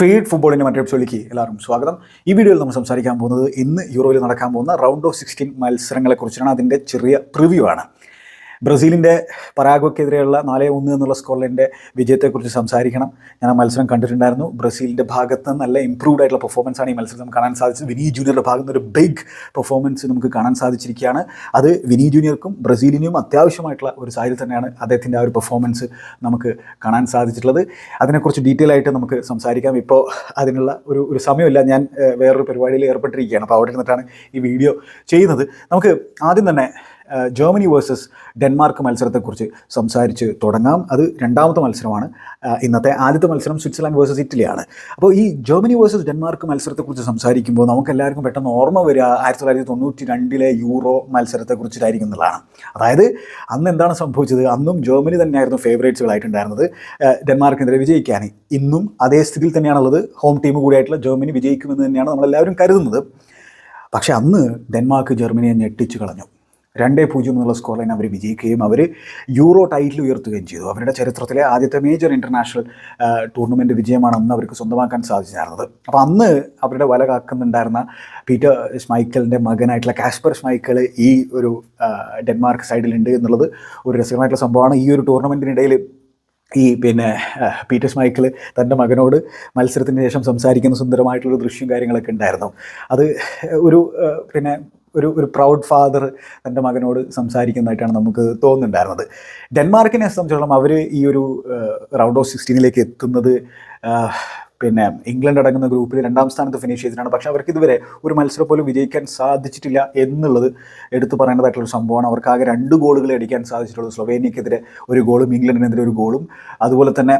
Feed ഫുട്ബോളിന്റെ മറ്റൊരു എപ്പിസോഡിലേക്ക് എല്ലാവരും സ്വാഗതം. ഈ വീഡിയോയിൽ നമ്മൾ സംസാരിക്കാൻ പോകുന്നത് ഇന്ന് യൂറോയിൽ നടക്കാൻ പോകുന്ന റൗണ്ട് ഓഫ് സിക്സ്റ്റീൻ മത്സരങ്ങളെക്കുറിച്ചാണ്. അതിന്റെ ചെറിയ പ്രിവ്യൂ ആണ്. ബ്രസീലിന്റെ പരാഗ്വയ്ക്കെതിരെയുള്ള നാല് ഒന്ന് എന്നുള്ള സ്കോറിന്റെ വിജയത്തെക്കുറിച്ച് സംസാരിക്കണം. ഞാൻ ആ മത്സരം കണ്ടിട്ടുണ്ടായിരുന്നു. ബ്രസീലിന്റെ ഭാഗത്ത് നിന്ന് നല്ല ഇംപ്രൂവ്ഡ് ആയിട്ടുള്ള പെർഫോമൻസ് ആണ് ഈ മത്സരം നമുക്ക് കാണാൻ സാധിച്ചത്. വിനി ജൂനിയറുടെ ഭാഗത്ത് നിന്ന് ഒരു ബിഗ് പെർഫോമൻസ് നമുക്ക് കാണാൻ സാധിച്ചിരിക്കുകയാണ്. അത് വിനി ജൂനിയർക്കും ബ്രസീലിനും അത്യാവശ്യമായിട്ടുള്ള ഒരു സാഹചര്യം തന്നെയാണ് അദ്ദേഹത്തിന്റെ ആ ഒരു പെർഫോമൻസ് നമുക്ക് കാണാൻ സാധിച്ചിട്ടുള്ളത്. അതിനെക്കുറിച്ച് ഡീറ്റെയിൽ ആയിട്ട് നമുക്ക് സംസാരിക്കാം. ഇപ്പോൾ അതിനുള്ള ഒരു ഒരു സമയമില്ല. ഞാൻ വേറൊരു പരിപാടിയിൽ ഏർപ്പെട്ടിരിക്കുകയാണ്. അപ്പോൾ അവിടെ നിന്നിട്ടാണ് ഈ വീഡിയോ ചെയ്യുന്നത്. നമുക്ക് ആദ്യം തന്നെ ജർമ്മനി വേഴ്സസ് ഡെൻമാർക്ക് മത്സരത്തെക്കുറിച്ച് സംസാരിച്ച് തുടങ്ങാം. അത് രണ്ടാമത്തെ മത്സരമാണ്. ഇന്നത്തെ ആദ്യത്തെ മത്സരം സ്വിറ്റ്സർലാൻഡ് വേഴ്സസ് ഇറ്റലിയാണ്. അപ്പോൾ ഈ ജർമ്മനി വേഴ്സസ് ഡെൻമാർക്ക് മത്സരത്തെക്കുറിച്ച് സംസാരിക്കുമ്പോൾ നമുക്ക് എല്ലാവർക്കും പെട്ടെന്ന് ഓർമ്മ വരിക ആയിരത്തി തൊള്ളായിരത്തി തൊണ്ണൂറ്റി രണ്ടിലെ യൂറോ മത്സരത്തെക്കുറിച്ചിട്ടായിരിക്കും എന്നുള്ളതാണ്. അതായത് അന്ന് എന്താണ് സംഭവിച്ചത്? അന്നും ജർമ്മനി തന്നെയായിരുന്നു ഫേവറേറ്റ്സുകളായിട്ടുണ്ടായിരുന്നത് ഡെൻമാർക്കിനെതിരെ വിജയിക്കാൻ. ഇന്നും അതേ സ്ഥിതിയിൽ തന്നെയാണുള്ളത്. ഹോം ടീം കൂടിയായിട്ടുള്ള ജർമ്മനി വിജയിക്കുമെന്ന് തന്നെയാണ് നമ്മളെല്ലാവരും കരുതുന്നത്. പക്ഷേ അന്ന് ഡെൻമാർക്ക് ജർമ്മനിയെ ഞെട്ടിച്ചു കളഞ്ഞു. രണ്ടേ പൂജ്യം എന്നുള്ള സ്കോർ ലൈൻ അവർ വിജയിക്കുകയും അവർ യൂറോ ടൈറ്റിൽ ഉയർത്തുകയും ചെയ്തു. അവരുടെ ചരിത്രത്തിലെ ആദ്യത്തെ മേജർ ഇന്റർനാഷണൽ ടൂർണമെന്റ് വിജയമാണ് അന്ന് അവർക്ക് സ്വന്തമാക്കാൻ സാധിച്ചിരുന്നത്. അപ്പോൾ അന്ന് അവരുടെ വല കാക്കുന്നുണ്ടായിരുന്ന പീറ്റർ സ്മൈക്കലിന്റെ മകനായിട്ടുള്ള കാസ്പർ സ്മൈക്കൽ ഈ ഒരു ഡെൻമാർക്ക് സൈഡിലുണ്ട് എന്നുള്ളത് ഒരു രസകരമായിട്ടുള്ള സംഭവമാണ്. ഈ ഒരു ടൂർണമെന്റിനിടയിൽ ഈ പിന്നെ പീറ്റർ മൈക്കിൾ തന്റെ മകനോട് മത്സരത്തിന് ശേഷം സംസാരിക്കുന്ന സുന്ദരമായിട്ടുള്ള ദൃശ്യം കാര്യങ്ങളൊക്കെ ഉണ്ടായിരുന്നു. അത് ഒരു പിന്നെ ഒരു ഒരു പ്രൗഡ് ഫാദർ തന്റെ മകനോട് സംസാരിക്കുന്നതായിട്ടാണ് നമുക്ക് തോന്നുന്നുണ്ടായിരുന്നത്. ഡെൻമാർക്കിനെ സംബന്ധിച്ചിടത്തോളം അവർ ഈ ഒരു റൗണ്ട് ഓഫ് സിക്സ്റ്റീനിലേക്ക് എത്തുന്നത് പിന്നെ ഇംഗ്ലണ്ട് അടങ്ങുന്ന ഗ്രൂപ്പിൽ രണ്ടാം സ്ഥാനത്ത് ഫിനിഷ് ചെയ്തിട്ടാണ് പക്ഷേ അവർക്ക് ഇതുവരെ ഒരു മത്സരം പോലും വിജയിക്കാൻ സാധിച്ചിട്ടില്ല എന്നുള്ളത് എടുത്തു പറയേണ്ടതായിട്ടുള്ള സംഭവമാണ്. അവർക്ക് ആകെ രണ്ട് ഗോളുകൾ അടിക്കാൻ സാധിച്ചിട്ടുള്ളൂ സ്ലൊവേനിയക്കെതിരെ ഒരു ഗോളും ഇംഗ്ലണ്ടിനെതിരെ ഒരു ഗോളും. അതുപോലെ തന്നെ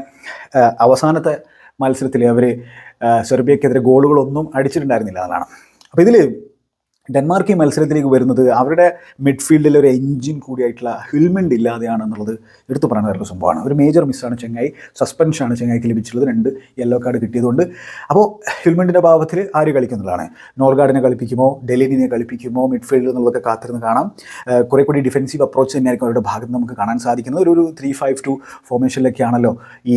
അവസാനത്തെ മത്സരത്തിൽ അവർ സെർബിയക്കെതിരെ ഗോളുകളൊന്നും അടിച്ചിട്ടുണ്ടായിരുന്നില്ല എന്നാണ് അപ്പോൾ ഇതിൽ ഡെൻമാർക്ക് ഈ മത്സരത്തിലേക്ക് വരുന്നത് അവരുടെ മിഡ്ഫീൽഡിൽ ഒരു എഞ്ചിൻ കൂടിയായിട്ടുള്ള ഇല്ലാതെയാണ് എന്നുള്ളത് എടുത്തു പറയാനുള്ള സംഭവമാണ്. ഒരു മേജർ മിസ്സാണ് ചെങ്ങായി. സസ്പെൻഷനാണ് ചെങ്ങായിക്ക് ലഭിച്ചിട്ടുള്ളത്. രണ്ട് യെല്ലോ കാർഡ് കിട്ടിയതുകൊണ്ട്. അപ്പോൾ ഹെൽമെന്റിന്റെ ഭാവത്തിൽ ആര് കളിക്കുന്നുള്ളതാണ്? നോർഗാർഡിനെ കളിപ്പിക്കുമോ? ഡെലിനിനെ കളിപ്പിക്കുമോ? മിഡ്ഫീൽഡിൽ എന്നുള്ളതൊക്കെ കാത്തിരുന്ന് കാണാം. കുറെ കൂടി ഡിഫെൻസീവ് അപ്രോച്ച് തന്നെയായിരിക്കും അവരുടെ ഭാഗത്ത് നമുക്ക് കാണാൻ സാധിക്കുന്നത്. ഒരു ഒരു ത്രീ ഫൈവ് ടു ഫോർമേഷനിലൊക്കെയാണല്ലോ ഈ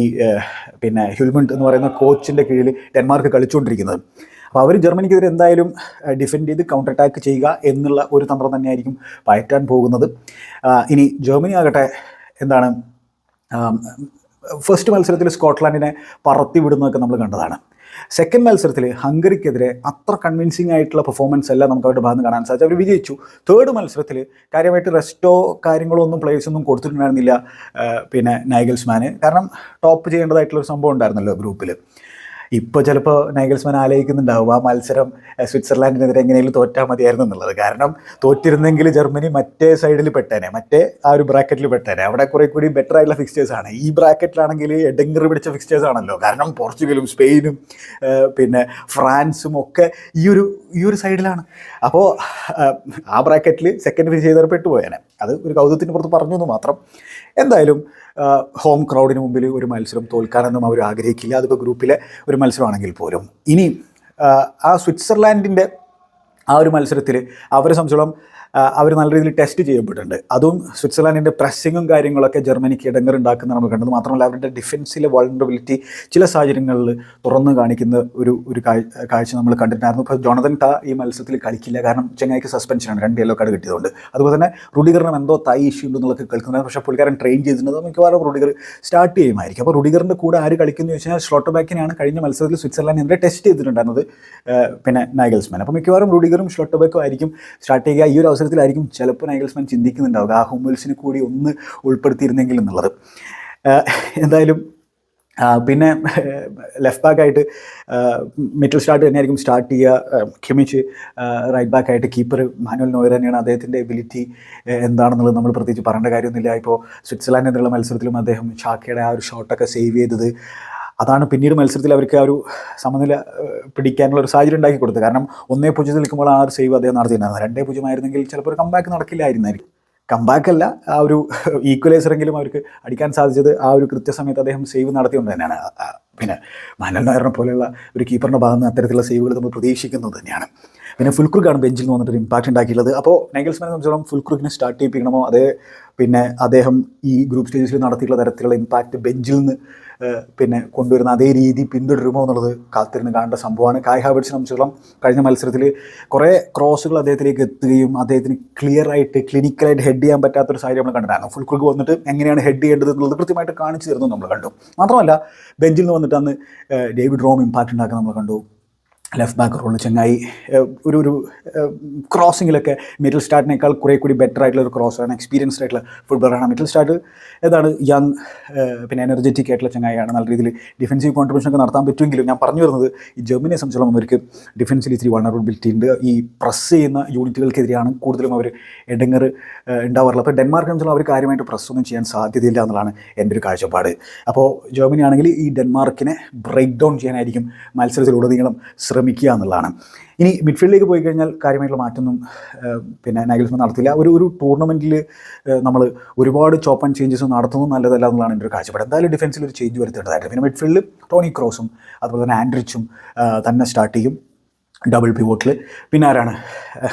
പിന്നെ ഹ്യൂൽമണ്ട് എന്ന് പറയുന്ന കോച്ചിന്റെ കീഴിൽ ഡെൻമാർക്ക് കളിച്ചുകൊണ്ടിരിക്കുന്നത്. അപ്പോൾ അവർ ജർമ്മനിക്കെതിരെ എന്തായാലും ഡിഫെൻഡ് ചെയ്ത് കൗണ്ടർ അറ്റാക്ക് ചെയ്യുക എന്നുള്ള ഒരു തന്ത്രം തന്നെയായിരിക്കും പയറ്റാൻ പോകുന്നത്. ഇനി ജർമ്മനി ആകട്ടെ എന്താണ് ഫസ്റ്റ് മത്സരത്തിൽ സ്കോട്ട്ലാൻഡിനെ പറത്തി വിടുന്നതൊക്കെ നമ്മൾ കണ്ടതാണ്. സെക്കൻഡ് മത്സരത്തിൽ ഹംഗറിക്കെതിരെ അത്ര കൺവിൻസിങ് ആയിട്ടുള്ള പെർഫോമൻസ് അല്ല നമുക്ക് അവരുടെ ഭാഗത്ത് കാണാൻ സാധിച്ചു അവർ വിജയിച്ചു. തേർഡ് മത്സരത്തിൽ കാര്യമായിട്ട് റെസ്റ്റോ കാര്യങ്ങളോ ഒന്നും ഒന്നും കൊടുത്തിട്ടുണ്ടായിരുന്നില്ല പിന്നെ നൈഗൽസ്മാന്. കാരണം ടോപ്പ് ചെയ്യേണ്ടതായിട്ടുള്ള ഒരു സംഭവം ഉണ്ടായിരുന്നല്ലോ ഗ്രൂപ്പിൽ ഇപ്പോൾ ചിലപ്പോൾ നൈഗൽസ്മാൻ ആലോചിക്കുന്നുണ്ടാവും ആ മത്സരം സ്വിറ്റ്സർലാൻഡിനെതിരെ എങ്ങനെയെങ്കിലും തോറ്റാൽ മതിയായിരുന്നു എന്നുള്ളത്. കാരണം തോറ്റിരുന്നെങ്കിൽ ജർമ്മനി മറ്റേ സൈഡിൽ പെട്ടേനെ മറ്റേ ആ ഒരു ബ്രാക്കറ്റിൽ പെട്ടേനെ. അവിടെ കുറേ കൂടി ബെറ്റർ ആയിട്ടുള്ള ഫിക്സ്റ്റേഴ്സ് ആണ്. ഈ ബ്രാക്കറ്റിലാണെങ്കിൽ എഡെങ്കർ പിടിച്ച ഫിക്സ്റ്റേഴ്സ് ആണല്ലോ. കാരണം പോർച്ചുഗലും സ്പെയിനും പിന്നെ ഫ്രാൻസും ഒക്കെ ഈ ഒരു ഈ ഒരു സൈഡിലാണ് അപ്പോൾ ആ ബ്രാക്കറ്റിൽ സെക്കൻഡ് ഫിനിഷ് ചെയ്തവർ പെട്ടുപോയേനെ. അത് ഒരു കൗതുകത്തിന് പുറത്ത് പറഞ്ഞു എന്ന് മാത്രം. എന്തായാലും ഹോം ക്രൗഡിന് മുമ്പിൽ ഒരു മത്സരം തോൽക്കാനൊന്നും അവർ ആഗ്രഹിക്കില്ല. അതിപ്പോൾ ഗ്രൂപ്പിലെ ഒരു മത്സരമാണെങ്കിൽ പോലും. ഇനി ആ, സ്വിറ്റ്സർലാൻഡിന്റെ ആ ഒരു മത്സരത്തിൽ അവരെ സംബന്ധിച്ചോളം അവർ നല്ല രീതിയിൽ ടെസ്റ്റ് ചെയ്യപ്പെട്ടിട്ടുണ്ട്. അതും സ്വിറ്റ്സർലാൻഡിന്റെ പ്രസ്സിങ്ങും കാര്യങ്ങളൊക്കെ ജർമ്മനിക്ക് ഇടങ്ങൾ ഉണ്ടാക്കുന്ന നമ്മൾ കണ്ടത് മാത്രമല്ല അവരുടെ ഡിഫൻസിലെ വൾണറബിലിറ്റി ചില സാഹചര്യങ്ങളിൽ തുറന്നു കാണിക്കുന്ന ഒരു ഒരു കാഴ്ച നമ്മൾ കണ്ടിട്ടുണ്ടായിരുന്നു. ഇപ്പോൾ ജോണതൻ ടാ ഈ മത്സരത്തിൽ കളിക്കില്ല. കാരണം ചെങ്ങായിക്ക് സസ്പെൻഷനാണ് രണ്ട് യെല്ലോ കാർഡ് കിട്ടിയതുകൊണ്ട്. അതുപോലെ തന്നെ റുഡിഗറിനും എന്തോ തൈ ഇഷ്യൂ ഉണ്ടെന്നുള്ളതൊക്കെ കേൾക്കുന്നത് പക്ഷേ പുള്ളിക്കാരൻ ട്രെയിൻ ചെയ്തിട്ടുണ്ട് മിക്കവാറും റുഡിഗർ സ്റ്റാർട്ട് ചെയ്യുമായിരിക്കും. അപ്പോൾ റുഡിഗറിന്റെ കൂടെ ആര് കളിക്കുന്നു എന്ന് വെച്ചാൽ സ്ലോട്ടോ ബാക്കിനെയാണ് കഴിഞ്ഞ മത്സരത്തിൽ സ്വിറ്റ്സർലാൻഡിനെതിരെ ടെസ്റ്റ് ചെയ്തിട്ടുണ്ടായിരുന്നത് പിന്നെ നൈഗൽസ്മാൻ. അപ്പോൾ മിക്കവാറും റുഡിഗറും ഷോട്ട് ബാക്കും ആയിരിക്കും സ്റ്റാർട്ട് ചെയ്യുക. ഈ ഒരു അവസരത്തിലായിരിക്കും ചിലപ്പോൾ നൈഗൽസ്മാൻ ചിന്തിക്കുന്നുണ്ടാവുക. ആ ഹുമ്മൽസിനെ കൂടി ഒന്ന് ഉൾപ്പെടുത്തിയിരുന്നെങ്കിൽ എന്നുള്ളത്. എന്തായാലും പിന്നെ ലെഫ്റ്റ് ബാക്കായിട്ട് മിഡിൽ സ്റ്റാർട്ട് തന്നെയായിരിക്കും സ്റ്റാർട്ട് ചെയ്യുക. ഖിമിച്ച് റൈറ്റ് ബാക്കായിട്ട് കീപ്പർ മാനുവൽ നോയർ തന്നെയാണ് അദ്ദേഹത്തിന്റെ എബിലിറ്റി എന്താണെന്നുള്ളത് നമ്മൾ പ്രത്യേകിച്ച് പറയേണ്ട കാര്യമൊന്നുമില്ല. ഇപ്പോൾ സ്വിറ്റ്സർലാൻഡ് എന്നുള്ള മത്സരത്തിലും അദ്ദേഹം ഷാക്കയുടെ ആ ഒരു ഷോട്ടൊക്കെ സേവ് ചെയ്തത് അതാണ് പിന്നീട് മത്സരത്തിൽ അവർക്ക് ആ ഒരു സമനില പിടിക്കാനുള്ള ഒരു സാഹചര്യം ഉണ്ടാക്കി കൊടുത്തത്. കാരണം ഒന്നേ പൂജ്യത്തിൽ നിൽക്കുമ്പോൾ ആ ഒരു സേവ് അദ്ദേഹം നടത്തിയിട്ടുണ്ടായിരുന്നത് രണ്ടേ പൂജ്യമായിരുന്നെങ്കിൽ ചിലപ്പോൾ ഒരു കമ്പാക്ക് നടക്കില്ലായിരുന്നായിരിക്കും. കമ്പാക്കല്ല ആ ഒരു ഈക്വലൈസറെങ്കിലും അവർക്ക് അടിക്കാൻ സാധിച്ചത് ആ ഒരു കൃത്യസമയത്ത് അദ്ദേഹം സേവ് നടത്തിയുകൊണ്ട് തന്നെയാണ്. പിന്നെ മാനൽ നായറിനെ പോലെയുള്ള ഒരു കീപ്പറിന്റെ ഭാഗത്ത് നിന്ന് അത്തരത്തിലുള്ള സേവുകൾ നമ്മൾ പ്രതീക്ഷിക്കുന്നത് തന്നെയാണ്. പിന്നെ ഫുൽക്രുക്കാണ് ബെഞ്ചിൽ നിന്ന് വന്നിട്ട് ഇമ്പാക്റ്റ് ഉണ്ടാക്കിയിട്ടുള്ളത്. അപ്പോൾ നൈഗൽസ്മാനെ സംബന്ധിച്ചോളം ഫുൽക്രുക്കിനെ സ്റ്റാർട്ട് ചെയ്യിപ്പിക്കണമോ? അതേ പിന്നെ അദ്ദേഹം ഈ ഗ്രൂപ്പ് സ്റ്റേജസിൽ നടത്തിയിട്ടുള്ള തരത്തിലുള്ള ഇമ്പാക്റ്റ് ബെഞ്ചിൽ നിന്ന് പിന്നെ കൊണ്ടുവരുന്ന അതേ രീതി പിന്തുടരുമോ എന്നുള്ളത് കാത്തിരുന്ന് കാണേണ്ട സംഭവമാണ്. കായ് ഹാബിറ്റ്സിനെ സംബന്ധിച്ചിടത്തോളം കഴിഞ്ഞ മത്സരത്തിൽ കുറേ ക്രോസുകൾ അദ്ദേഹത്തിലേക്ക് എത്തുകയും അദ്ദേഹത്തിന് ക്ലിയർ ആയിട്ട് ക്ലിനിക്കലായിട്ട് ഹെഡ് ചെയ്യാൻ പറ്റാത്തൊരു സാഹചര്യം നമ്മൾ കണ്ടിട്ടായിരുന്നു ഫുൾ കുക്ക് വന്നിട്ട് എങ്ങനെയാണ് ഹെഡ് ചെയ്യേണ്ടത് എന്നുള്ളത് കൃത്യമായിട്ട് കാണിച്ചു തരുന്നത് നമ്മൾ കണ്ടു. മാത്രമല്ല ബെഞ്ചിൽ നിന്ന് വന്നിട്ട് അന്ന് ഡേവിഡ് റോം ഇമ്പാക്റ്റ് ഉണ്ടാക്കാൻ നമ്മൾ കണ്ടു. ലെഫ്റ്റ് ബാക്ക് റോളിൽ ചങ്ങായി ഒരു ഒരു ക്രോസിങ്ങിലൊക്കെ മിഡിൽ സ്റ്റാർട്ടിനേക്കാൾ കുറേ കൂടി ബെറ്റർ ആയിട്ടുള്ള ഒരു ക്രോസറാണ് എക്സ്പീരിയൻസ്ഡ് ആയിട്ടുള്ള ഫുട്ബോളറാണ് മിഡിൽ സ്റ്റാർട്ട് ഏതാണ്? യങ് പിന്നെ എനർജറ്റിക് ആയിട്ടുള്ള ചങ്ങായിയാണ്. നല്ല രീതിയിൽ ഡിഫൻസീവ് കോൺട്രിബ്യൂഷൻ ഒക്കെ നടത്താൻ പറ്റുമെങ്കിലും ഞാൻ പറഞ്ഞു വരുന്നത് ഈ ജർമ്മനിയെ സംബന്ധിച്ചോളം അവർക്ക് ഡിഫൻസിൽ ഇത്തിരി വൾണറബിലിറ്റി ഉണ്ട്. ഈ പ്രസ് ചെയ്യുന്ന യൂണിറ്റുകൾക്കെതിരെയാണ് കൂടുതലും അവർ ഇടങ്ങർ ഉണ്ടാവാറുള്ളത്. അപ്പോൾ ഡെൻമാർക്കിനെ വെച്ചാൽ അവർ കാര്യമായിട്ട് പ്രസ് ഒന്നും ചെയ്യാൻ സാധ്യതയില്ല എന്നുള്ളതാണ് എന്റെ ഒരു കാഴ്ചപ്പാട്. അപ്പോൾ ജർമ്മനി ആണെങ്കിൽ ഈ ഡെൻമാർക്കിനെ ബ്രേക്ക് ഡൗൺ ചെയ്യാനായിരിക്കും മത്സരത്തിലുടനീളം ശ്രമിക്കുക എന്നുള്ളതാണ്. ഇനി മിഡ്ഫീൽഡിലേക്ക് പോയി കഴിഞ്ഞാൽ കാര്യമായിട്ടുള്ള മാറ്റമൊന്നും പിന്നെ നൈഗൽസ്മാൻ നടത്തില്ല. ഒരു ഒരു ടൂർണമെന്റിൽ നമ്മൾ ഒരുപാട് ചോപ്പ് ആൻഡ് ചേഞ്ചസ് നടത്തുന്നത് നല്ലതല്ല എന്നുള്ളതാണ് എന്റെ ഒരു കാഴ്ചപ്പാട്. എന്തായാലും ഡിഫൻസിൽ ഒരു ചേഞ്ച് വരുത്തേണ്ടതായിട്ട് പിന്നെ മിഡ്ഫീൽഡിൽ ടോണി ക്രോസും അതുപോലെ തന്നെ ആൻഡ്രിച്ചും തന്നെ സ്റ്റാർട്ട് ചെയ്യും. ഡബിൾ പിവോട്ടിൽ പിന്നെ ആരാണ്?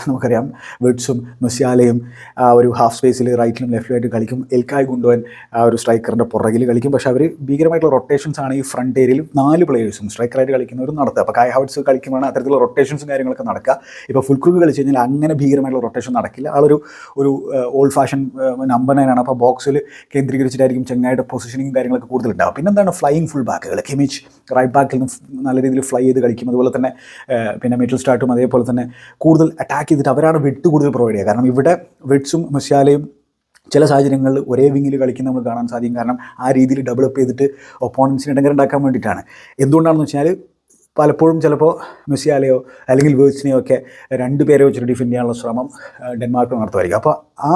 നമുക്കറിയാം. വെഡ്സും മെസ്സിയാലയും ആ ഒരു ഹാഫ് സ്പേസിൽ റൈറ്റിലും ലെഫ്റ്റിലുമായിട്ട് കളിക്കും. എൽക്കായ് ഗുണ്ടോൻ ആ ഒരു സ്ട്രൈക്കറിന്റെ പുറകിൽ കളിക്കും. പക്ഷേ അവർ ഭീകരമായിട്ടുള്ള റൊട്ടേഷൻസ് ആണ് ഈ ഫ്രണ്ട് ഏരിയയിൽ നാല് പ്ലേയേഴ്സും സ്ട്രൈക്കറായിട്ട് കളിക്കുന്നവരും നടത്തുക. അപ്പോൾ കായ് ഹൗട്ട്സ് കളിക്കുമ്പോൾ അത്തരത്തിലുള്ള റൊട്ടേഷൻസും കാര്യങ്ങളൊക്കെ നടക്കുക. ഇപ്പോൾ ഫുൾ ക്രൂക്ക് കളിച്ച് കഴിഞ്ഞാൽ അങ്ങനെ ഭീകരമായിട്ടുള്ള റൊട്ടേഷൻ നടക്കില്ല. ആളൊരു ഒരു ഓൾഡ് ഫാഷൻ നമ്പർ നയനാണ് അപ്പോൾ ബോക്സിൽ കേന്ദ്രീകരിച്ചിട്ടായിരിക്കും ചെങ്ങായിട്ട് പൊസിഷനിങ്ങും കാര്യങ്ങളൊക്കെ കൂടുതലുണ്ടാവും പിന്നെന്താണ്? ഫ്ലൈയിങ് ഫുൾ ബാക്കുകൾ കിമിച്ച് റൈറ്റ് ബാക്കിൽ നിന്ന് നല്ല രീതിയിൽ ഫ്ലൈ ചെയ്ത് കളിക്കും. അതുപോലെ തന്നെ പിന്നെ മിഡിൽ സ്റ്റാർട്ടും അതേപോലെ തന്നെ കൂടുതൽ അറ്റാക്ക് ചെയ്തിട്ട് അവരാണ് വിട്ട് കൂടുതൽ പ്രൊവൈഡ് ചെയ്യുക. കാരണം ഇവിടെ വെഡ്സും മെസ്സിയാലയും ചില സാഹചര്യങ്ങളിൽ ഒരേ വിങ്ങിൽ കളിക്കുന്ന നമ്മൾ കാണാൻ സാധിക്കും. കാരണം ആ രീതിയിൽ ഡെവലപ്പ് ചെയ്തിട്ട് ഒപ്പോണൻസിന് ഇടങ്കർ ഉണ്ടാക്കാൻ വേണ്ടിയിട്ടാണ്. എന്തുകൊണ്ടാണെന്ന് വെച്ചാൽ പലപ്പോഴും ചിലപ്പോൾ മെസ്സിയാലയോ അല്ലെങ്കിൽ വേഴ്സിനെയോ ഒക്കെ രണ്ട് പേരെ വെച്ചിട്ട് ഡിഫെൻഡ് ചെയ്യാനുള്ള ശ്രമം ഡെൻമാർക്ക് നടത്തുമായിരിക്കും. അപ്പോൾ ആ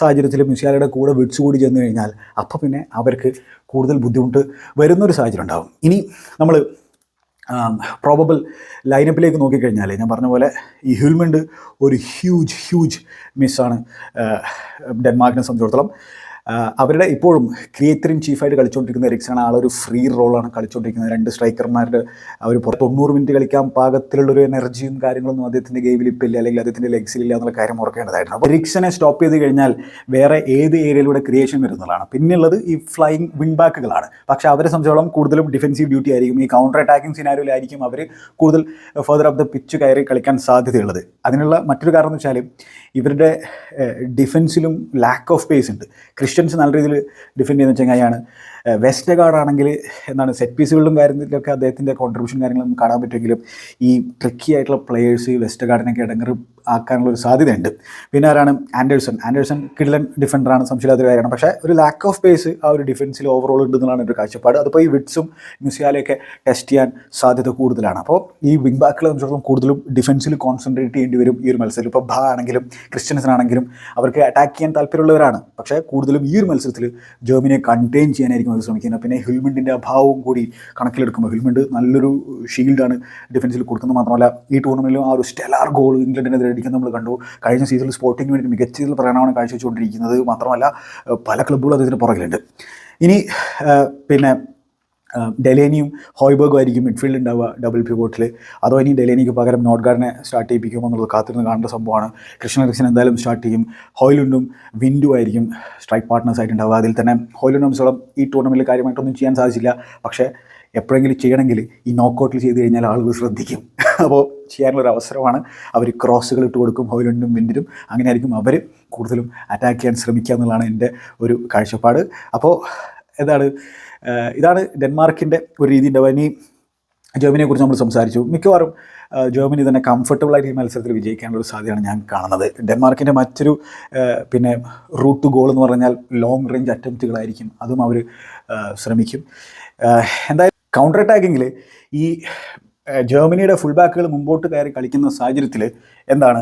സാഹചര്യത്തിൽ മെസ്സിയാലയുടെ കൂടെ വെഡ്സ് കൂടി ചെന്ന് കഴിഞ്ഞാൽ അപ്പോൾ പിന്നെ അവർക്ക് കൂടുതൽ ബുദ്ധിമുട്ട് വരുന്നൊരു സാഹചര്യം ഉണ്ടാകും ഇനി നമ്മൾ പ്രോബബിൾ ലൈനപ്പിലേക്ക് നോക്കിക്കഴിഞ്ഞാൽ ഞാൻ പറഞ്ഞ പോലെ ഈ ഹ്യൂൽമണ്ട് ഒരു ഹ്യൂജ് ഹ്യൂജ് മിസ്സാണ് ഡെൻമാർക്കിനെ സംബന്ധിച്ചിടത്തോളം. അവരുടെ ഇപ്പോഴും ക്രിയേറ്ററിൻ ചീഫായിട്ട് കളിച്ചുകൊണ്ടിരിക്കുന്ന എറിക്സൺ ആളൊരു ഫ്രീ റോളാണ് കളിച്ചുകൊണ്ടിരിക്കുന്നത് രണ്ട് സ്ട്രൈക്കർമാരുടെ അവർ തൊണ്ണൂറ് മിനിറ്റ് കളിക്കാൻ പാകത്തിലുള്ളൊരു എനർജിയും കാര്യങ്ങളൊന്നും അദ്ദേഹത്തിന്റെ ഗെയിമിൽ ഇപ്പോൾ ഇല്ല. അല്ലെങ്കിൽ അദ്ദേഹത്തിന്റെ ലെഗ്സിലില്ല എന്നുള്ള കാര്യം ഓർക്കേണ്ടതായിരുന്നു അപ്പോൾ എറിക്സനെ സ്റ്റോപ്പ് ചെയ്ത് കഴിഞ്ഞാൽ വേറെ ഏത് ഏരിയയിലൂടെ ക്രിയേഷൻ വരുന്നതാണ്. പിന്നെയുള്ളത് ഈ ഫ്ലൈയിങ് വിൻ ബാക്കുകളാണ് പക്ഷേ അവരെ സംബന്ധിച്ചോളം കൂടുതലും ഡിഫൻസീവ് ഡ്യൂട്ടി ആയിരിക്കും. ഈ കൗണ്ടർ അറ്റാക്കിംഗ് സിനാരിയിലായിരിക്കും അവർ കൂടുതൽ ഫർദർ ഓഫ് ദ പിച്ച് കയറി കളിക്കാൻ സാധ്യതയുള്ളത്. അതിനുള്ള മറ്റൊരു കാരണം എന്ന് വെച്ചാൽ ഇവരുടെ ഡിഫൻസിലും ലാക്ക് ഓഫ് പേസ് ഉണ്ട്. ക്രിസ്ത്യൻസ് നല്ല രീതിയിൽ ഡിഫെൻഡ് ചെയ്യുന്ന ചങ്ങായിയാണ്. വെസ്റ്റ് ഗാർഡ് ആണെങ്കിൽ എന്താണ് സെറ്റ് പീസുകളിലും കാര്യത്തിലൊക്കെ അദ്ദേഹത്തിന്റെ കോൺട്രിബ്യൂഷൻ കാര്യങ്ങളും കാണാൻ പറ്റുമെങ്കിലും ഈ ട്രിക്കി ആയിട്ടുള്ള പ്ലെയേഴ്സ് വെസ്റ്റ് ഗാർഡിനൊക്കെ ഇടങ്ങറ് ആക്കാനുള്ള ഒരു സാധ്യതയുണ്ട്. പിന്നെ ആരാണ്? ആൻഡേഴ്സൺ ആൻഡേഴ്സൺ കിഡ്ലൻ ഡിഫൻഡറാണ് സംശയമില്ലാത്തൊരു കാര്യമാണ്. പക്ഷേ ഒരു ലാക്ക് ഓഫ് പേസ് ആ ഒരു ഡിഫൻസിൽ ഓവറോൾ ഉണ്ട് എന്നുള്ളതാണ് ഒരു കാഴ്ചപ്പാട്. അതിപ്പോൾ ഈ വിഡ്സും മ്യൂസിയാലയൊക്കെ ടെസ്റ്റ് ചെയ്യാൻ സാധ്യത കൂടുതലാണ്. അപ്പോൾ ഈ വിങ് ബാക്കുകളെ സംബന്ധിച്ചിടത്തോളം കൂടുതലും ഡിഫൻസിൽ കോൺസെൻട്രേറ്റ് ചെയ്യേണ്ടി വരും ഈ ഒരു മത്സരത്തിൽ. ഇപ്പോൾ ഭാ ആണെങ്കിലും ക്രിസ്ത്യൻസിനാണെങ്കിലും അവർക്ക് അറ്റാക്ക് ചെയ്യാൻ താല്പര്യമുള്ളവരാണ്. പക്ഷേ കൂടുതലും ഈ ഒരു മത്സരത്തിൽ ജർമ്മനിയെ കണ്ടെയ്ൻ ചെയ്യാനായിരിക്കും അവർ ശ്രമിക്കുന്നത് പിന്നെ ഹെൽമെന്റിന്റെ അഭാവവും കൂടി കണക്കിലെടുക്കുമ്പോൾ ഹിൽമണ്ട് നല്ലൊരു ഷീൽഡാണ് ഡിഫൻസിൽ കൊടുക്കുന്നത്. മാത്രമല്ല ഈ ടൂർണമെന്റിലും ആ ഒരു സ്റ്റെലാർ ഗോൾ ഇംഗ്ലണ്ടിനെതിരെ അടിക്കുന്നത് നമ്മൾ കണ്ടു. കഴിഞ്ഞ സീസണിൽ സ്പോർട്ടിങ്ങിന് വേണ്ടി മികച്ച രീതിയിൽ പ്രകടനമാണ് കാഴ്ചവെച്ചുകൊണ്ടിരിക്കുന്നത്. മാത്രമല്ല പല ക്ലബ്ബുകളും അദ്ദേഹത്തിന് പുറകിലുണ്ട്. ഇനി പിന്നെ ഡെലേനിയും ഹോയ്ബർഗും ആയിരിക്കും മിഡ്ഫീൽഡ് ഉണ്ടാവുക ഡബിൾ പിവോട്ടിൽ അതോ ഇനി ഡെലേനിക്ക് പകരം നോട്ട്ഗാർഡിനെ സ്റ്റാർട്ട് ചെയ്യിപ്പിക്കുമോ എന്നുള്ളത് കാത്തിരുന്ന് കാണേണ്ട സംഭവമാണ്. കൃഷ്ണ റിക്സൻ എന്തായാലും സ്റ്റാർട്ട് ചെയ്യും. ഹോയിലുണ്ടും വിൻഡു ആയിരിക്കും സ്ട്രൈക്ക് പാർട്ട്നേഴ്സ് ആയിട്ട് ഉണ്ടാവുക അതിൽ തന്നെ ഹോയിലുണ്ട് സംബന്ധിച്ചോളം ഈ ടൂർണമെന്റിൽ കാര്യമായിട്ടൊന്നും ചെയ്യാൻ സാധിച്ചില്ല. പക്ഷേ എപ്പോഴെങ്കിലും ചെയ്യണമെങ്കിൽ ഈ നോക്കൗട്ടിൽ ചെയ്ത് കഴിഞ്ഞാൽ ആളുകൾ ശ്രദ്ധിക്കും. അപ്പോൾ ചെയ്യാനുള്ളൊരു അവസരമാണ് അവർ ക്രോസുകൾ ഇട്ട് കൊടുക്കും ഹോയിലുണ്ടും വിൻഡിനും അങ്ങനെയായിരിക്കും അവർ കൂടുതലും അറ്റാക്ക് ചെയ്യാൻ ശ്രമിക്കുക എന്നുള്ളതാണ് എന്റെ ഒരു കാഴ്ചപ്പാട്. അപ്പോൾ എന്താണ് ഇതാണ് ഡെൻമാർക്കിന്റെ ഒരു രീതി ഉണ്ടാവുക ഇനി ജർമ്മനിയെക്കുറിച്ച് നമ്മൾ സംസാരിച്ചു. മിക്കവാറും ജർമ്മനി തന്നെ കംഫർട്ടബിളായിട്ട് ഈ മത്സരത്തിൽ വിജയിക്കാനുള്ള ഒരു സാധ്യതയാണ് ഞാൻ കാണുന്നത്. ഡെൻമാർക്കിന്റെ മറ്റൊരു പിന്നെ റൂട്ട് ടു ഗോൾ എന്ന് പറഞ്ഞാൽ ലോങ് റേഞ്ച് അറ്റംപ്റ്റുകളായിരിക്കും അതും അവർ ശ്രമിക്കും. എന്തായാലും കൗണ്ടർ അറ്റാക്കിങ്ങിൽ ഈ ജർമ്മനിയുടെ ഫുൾ ബാക്കുകൾ മുമ്പോട്ട് കയറി കളിക്കുന്ന സാഹചര്യത്തിൽ എന്താണ്?